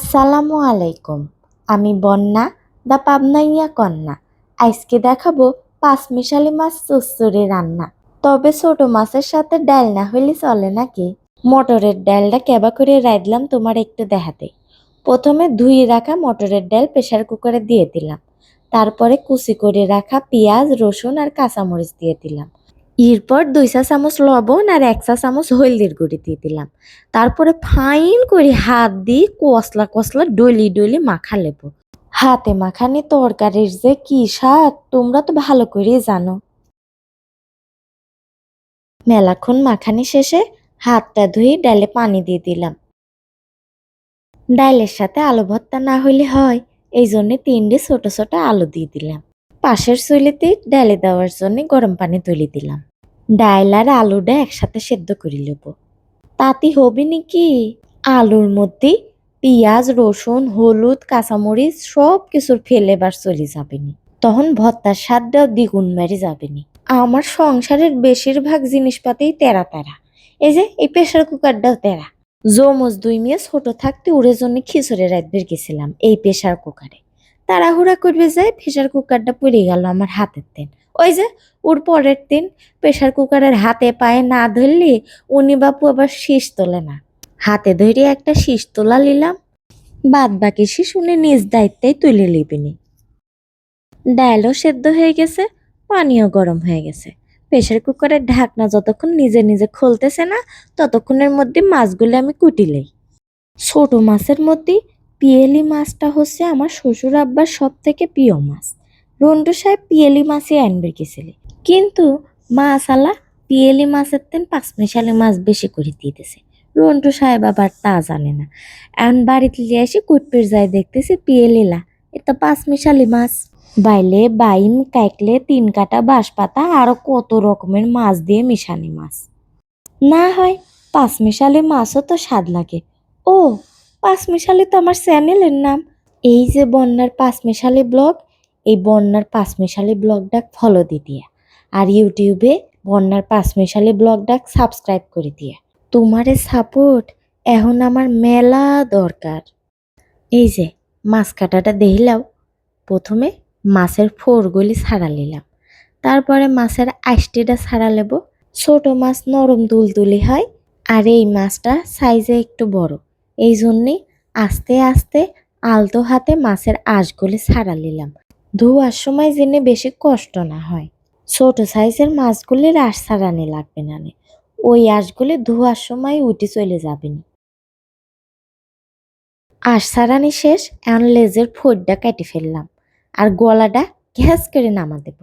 আসসালামু আলাইকুম। আমি বন্যা, দা পাবনাইয়া কন্যা। আজকে দেখাবো পাঁচ মিশালি মাছ চচ্চড়ি রান্না। তবে ছোট মাছের সাথে ডাল না হইলে চলে নাকি? মটরের ডালটা কেবা করে রাঁধলাম তোমার একটু দেখাতে। প্রথমে ধুয়ে রাখা মটরের ডাল প্রেসার কুকারে দিয়ে দিলাম। তারপরে কুচি করে রাখা পেঁয়াজ, রসুন আর কাঁচামরিচ দিয়ে দিলাম। এরপর দুই চা চামচ লবণ আর এক চা চামচ হলদির গুঁড়ি দিয়ে দিলাম। তারপরে ফাইন করে হাত দিয়ে কসলা কসলা ডলি ডলি মাখা লেবো। হাতে মাখানি তরকারির যে কি স্বাদ, তোমরা তো ভালো করেই জানো। মেলাক্ষণ মাখানি শেষে হাতটা ধুয়ে ডালে পানি দিয়ে দিলাম। ডালের সাথে আলু ভর্তা না হইলে হয়, এই জন্যে তিনটে ছোট ছোট আলু দিয়ে দিলাম। পাশের চুলিতে ডালে দেওয়ার জন্য গরম পানি তুলে দিলাম। ডাল আর আলুটা একসাথে সেদ্ধ করে নেব। তাতে হবে নাকি আলুর মধ্যে পেঁয়াজ, রসুন, হলুদ, কাঁচামরিচ সব কিছুর ফেলেবার চলে যাবেনি তখন ভত্তার স্বাদটাও দ্বিগুণ মেরে যাবেনি আমার সংসারের বেশিরভাগ জিনিসপাতেই তেরা তেরা। এই যে, এই প্রেশার কুকারটাও তেরা। জমজ দুই মেয়ে ছোট থাকতে ওরে জন্য খিচুড়ি রাখবে গেছিলাম এই প্রেশার কুকারে তাড়াহুড়া করবে যায় প্রেশার কুকারটা পড়ে গেল আমার হাতের দিন ওই যে ওর পরের দিন প্রেশার কুকারের হাতে পায়ে না ধরলে উনি বাপু আবার শীষ তোলে না। হাতে ধরে একটা শীষ তোলা নিলাম। বাদ বাকি শীষ উনি নিজ দায়িত্বেই তুলে লিবিনি ডালও সেদ্ধ হয়ে গেছে, পানিও গরম হয়ে গেছে। প্রেশার কুকারের ঢাকনা যতক্ষণ নিজে নিজে খুলতেছে না, ততক্ষণের মধ্যে মাছগুলো আমি কুটিলেই ছোট মাছের মধ্যে পিয়েলি মাছটা হচ্ছে আমার শ্বশুর আব্বার সব থেকে প্রিয় মাছ। রন্টু সাহেব পিয়েলি মাছই আনবে গেছিলে। কিন্তু মাছ আলা পিয়েলি মাছের তেন পাঁচমিশালি মাছ বেশি করে দিতেছে রন্টু সাহেব আবার তা জানে না। এখন বাড়িতে নিয়ে এসে কুটপির যায় দেখতেছি পিয়েলিলা এটা পাঁচমিশালি মাছ। বাইলে বাইম কাইকলে, তিন কাটা বাঁশ পাতা আরও কত রকমের মাছ দিয়ে মিশানি মাছ। না হয় পাঁচ পাঁচমিশালি মাছও তো স্বাদ লাগে। ও পাঁচ পাঁচমিশালি তো আমার চ্যানেলের নাম। এই যে বন্যার পাঁচ পাঁচমিশালি ব্লগ এই বন্যার পাঁচমিশালি ব্লগটা ফলো দি দিয়া আর ইউটিউবে বন্যার পাঁচমিশালি ব্লগটা সাবস্ক্রাইব করে দিয়া। তোমারে সাপোর্ট এখন আমার মেলা দরকার। এই যে, মাছ কাটাটা দেখিলাও প্রথমে মাছের ফোরগুলি ছাড়া নিলাম। তারপরে মাছের আইসটিটা ছাড়া নেব। ছোট মাছ নরম দুলতুলি হয়, আর এই মাছটা সাইজে একটু বড়। এই জন্যে আস্তে আস্তে আলতো হাতে মাছের আঁশগুলি ছাড়া নিলাম। ধোয়ার সময় জেনে বেশি কষ্ট না হয়। ছোট সাইজের মাছগুলির আঁশ ছাড়ানি লাগবে না নে। ওই আঁশগুলি ধোয়ার সময় উঠে চলে যাবেনি। আঁশ ছাড়ানি শেষ, এখন লেজের ফোরটা কেটে ফেললাম। আর গলাটা ঘ্যাস করে নামা দেব।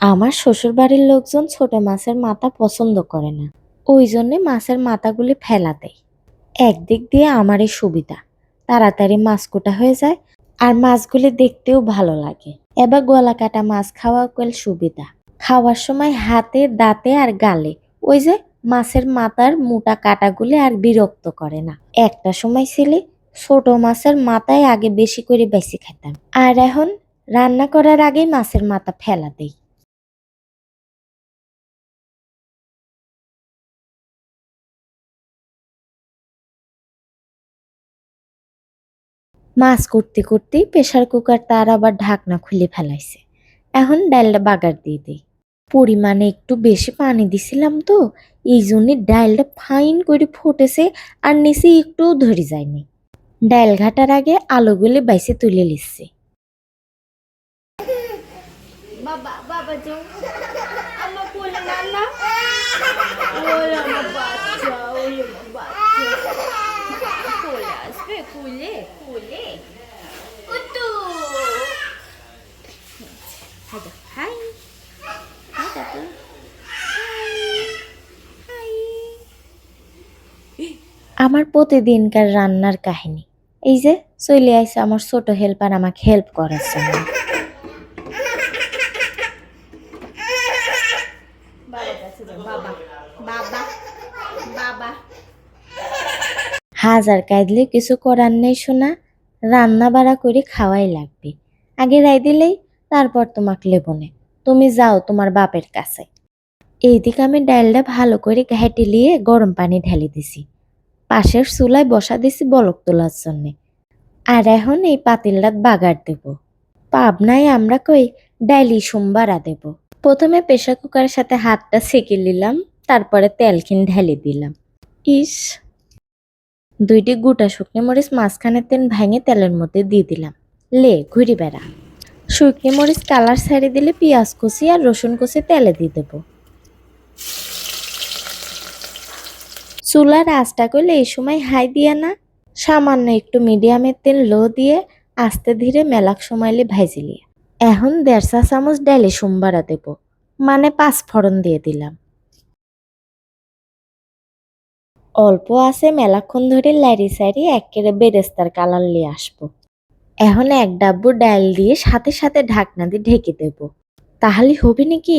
আমার শ্বশুর বাড়ির লোকজন ছোট মাছের মাথা পছন্দ করে না। ওই জন্যে মাছের মাথাগুলি ফেলা দেয়। একদিক দিয়ে আমারই সুবিধা। তাড়াতাড়ি মাছ কোটা হয়ে যায় আর মাছগুলি দেখতেও ভালো লাগে। এবার গলা কাটা মাছ খাওয়া কল সুবিধা। খাওয়ার সময় হাতে, দাঁতে আর গালে ওই যে মাছের মাথার মোটা কাটাগুলি আর বিরক্ত করে না। একটা সময় ছেলে ছোট মাছের মাথায় আগে বেশি করে বেশি খেতাম। আর এখন রান্না করার আগেই মাছের মাথা ফেলা দেই। মাছ করতে করতেই প্রেশার কুকার তার আবার ঢাকনা খুলে ফেলাইছে। এখন ডালটা বাগার দিয়ে দিই। পরিমাণে একটু বেশি পানি দিছিলাম তো, এই জন্যে ডালটা ফাইন করে ফুটেছে আর নিচে একটুও ধরে যায়নি। ডাল ঘাটার আগে আলুগুলি বাইসে তুলে নিচ্ছে। বাবা বাবা যাও আমার কোলে না না ওরে আমার বাচ্চা ওরে আমার বাচ্চা কোলে আসবে কোলে কোলে কুতু হাই হাই হাই দাদু হাই আমার প্রতিদিনকার রান্নার কাহিনী। এই যে চলে আইসে আমার ছোট হেল্পার আমাকে হেল্প করার জন্য। হাজার কাঁদলে কিছু করার নেই শোনা রান্না বাড়া করে খাওয়াই লাগবে। আগে রাই দিলেই, তারপর তোমাকে লেবনে তুমি যাও তোমার বাপের কাছে। এইদিকে আমি ডালটা ভালো করে ঘাইটে লিয়ে গরম পানি ঢেলে দিছি। পাশের চুলায় বসা দিছি বলক তোলার জন্যে। আর এখন এই পাতিলরাত বাগার দেব। পাবনায় আমরা কই ডাইলি সোমবারা দেব। প্রথমে প্রেশার কুকারের সাথে হাতটা সেঁকে নিলাম, তারপরে তেলখিন ঢেলে দিলাম। ইস! দুইটি গোটা শুকনো মরিচ মাঝখানে তেল ভেঙে তেলের মধ্যে দিয়ে দিলাম। লে, ঘুরি বেড়া। শুকনো মরিচ কালার ছাড়ি দিলে পেঁয়াজ কুচি আর রসুন কুচি তেলে দিয়ে দেবো। চুলার আঁচটা করলে এই সময় হাই দিয়া না। সামান্য একটু মিডিয়ামের তেল লো দিয়ে আস্তে ধীরে মেলাক সময়লে ভাইজিলিয়ে এখন দেড় চা চামচ ডাইলে সোমবারা দেব। মানে পাঁচ ফড়ন দিয়ে দিলাম। অল্প আছে মেলাক্ষণ ধরে লারি সারি একেবারে বেরেস্তার কালার নিয়ে আসব। এখন এক ডাব্বু ডাল দিয়ে সাথে সাথে ঢাকনা দিয়ে ঢেকে দেব। তাহলে হবে নাকি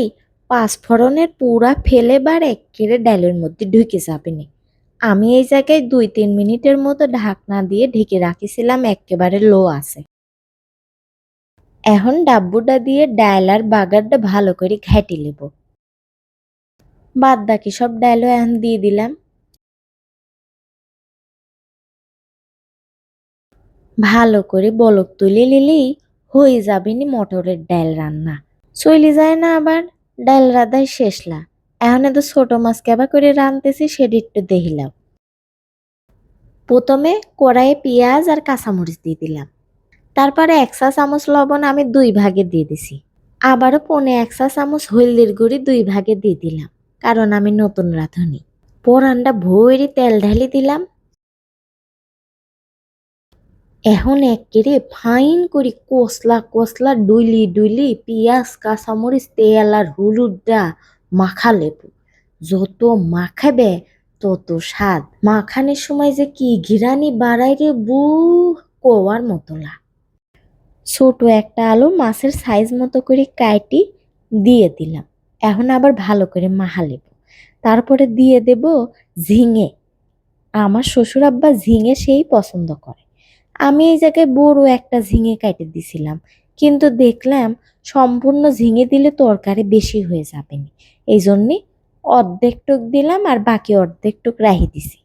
পাঁচ ফড়নের পুরা ফেলে বার একেবারে ডালের মধ্যে ঢুকে যাবে না আমি এই জায়গায় দুই, তিন মিনিটের মতো ঢাকনা দিয়ে ঢেকে রাখিছিলাম, একেবারে লো আছে। এখন ডাব্বুটা দিয়ে ডাল আর বাগারটা ভালো করে ঘেঁটে নেব। বাদ বাকি সব ডালও এখন দিয়ে দিলাম। ভালো করে বলক তুলে নিলেই হয়ে যাবে নি মটরের ডাল রান্না। চলে যায় না আবার ডাল রাধাই শেষলা এখন তো ছোট মাছ কেবা করে রাঁধতেছি সেটা একটু দেখিলাম। প্রথমে কড়াইয়ে পেঁয়াজ আর কাঁচামরিচ দিয়ে দিলাম। তারপরে এক চা চামচ লবণ আমি দুই ভাগে দিয়ে দিছি। আবারও পনে এক চা চামচ হলদির গুঁড়ি দুই ভাগে দিয়ে দিলাম, কারণ আমি নতুন রাঁধুনি। পোড়ানটা ভৈরি তেল ঢালি দিলাম। এখন এক একেরে ফাইন করে কসলা কসলা ডুইলি ডুইলি পেঁয়াজ, কাঁচামরিচ, তেল আর হলুদটা মাখা লেবু। যত মাখাবে, তত স্বাদ। মাখানের সময় যে কি ঘিরানি বাড়াই রে বু কোয়ার মতলা ছোট একটা আলু মাছের সাইজ মতো করে কাটি দিয়ে দিলাম। এখন আবার ভালো করে মাখা লেবু। তারপরে দিয়ে দেব ঝিঙে। আমার শ্বশুর আব্বা ঝিঙে সেই পছন্দ করে। আমি এই জায়গায় বড় একটা ঝিঙে কাটে দিছিলাম। কিন্তু দেখলাম সম্পূর্ণ ঝিঙে দিলে তরকারি বেশি হয়ে যাবে না এই জন্যে অর্ধেক টুক দিলাম আর বাকি অর্ধেক টুক রাহি দিছি।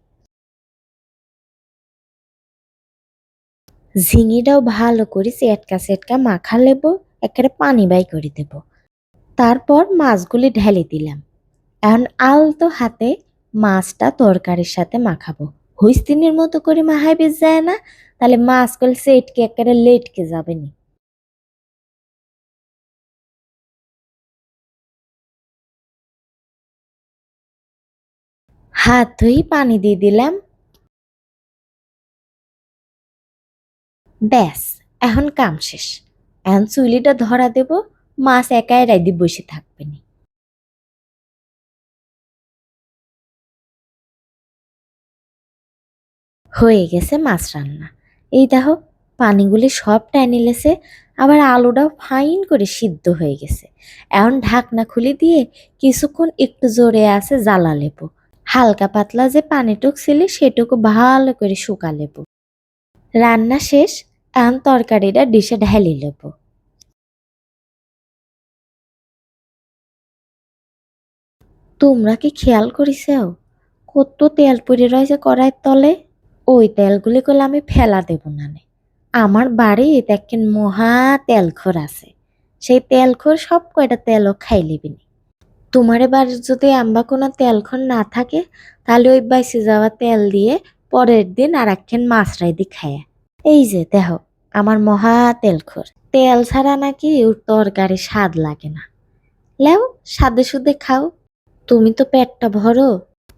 ঝিঙিটাও ভালো করে চেটকা চেটকা মাখা লেব, একেবারে পানি বাই করে দেব। তারপর মাছগুলি ঢেলে দিলাম। এখন আলতো হাতে মাছটা তরকারির সাথে মাখাবো। হুইস্তিনের মতো করে মাহাই বেশ যায় না, তাহলে মাছগুলো সেটকে একেবারে লেটকে যাবে নি। হাত ধুই পানি দিয়ে দিলাম। ব্যাস, এখন কাম শেষ। এখন চুলিটা ধরা দেব, মাছ একাই রাইদি বসে থাকবে নি। হয়ে গেছে মাছ রান্না। এই দেখো, পানিগুলি সব টাইনে লেছে, আবার আলুটাও ফাইন করে সিদ্ধ হয়ে গেছে। এখন ঢাকনা খুলে দিয়ে কিছুক্ষণ একটু জোরে আছে জ্বালা লেবো হালকা পাতলা যে পানিটুক ছিল সেটুকু ভালো করে শুকা লেব। রান্না শেষ, এখন তরকারিটা ডিশে ঢেলে লেবো। তোমরা কি খেয়াল করিসেও, কত তেল পড়ে রয়েছে কড়াইয়ের তলে? ওই তেলগুলি করলে আমি ফেলা দেব না। আমার বাড়িতে একদিন মহা তেলখোর আছে। সেই তেলখোর সব কয়টা তেলও খাই লিবিনি তোমার এবার যদি আম্বা কোনো তেলখোর না থাকে, তাহলে ওই বাইসে যাওয়া তেল দিয়ে পরের দিন আর একখান মাছ রাইদি খায়। এই যে দেহ আমার মহা তেলখোর। তেল ছাড়া নাকি ওর তরকারি স্বাদ লাগে না। লেও সাদে সুদে খাও। তুমি তো পেটটা ভরো।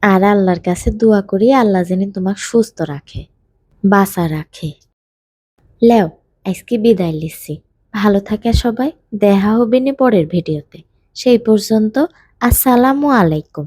আর আল্লাহর কাছে দোয়া করি, আল্লাহ যেন তোমাকে সুস্থ রাখে, বাঁচা রাখে। লেও, আজকে বিদায় লিখছি ভালো থাকে সবাই, দেখা হবে নি পরের ভিডিওতে। সেই পর্যন্ত আসসালামু আলাইকুম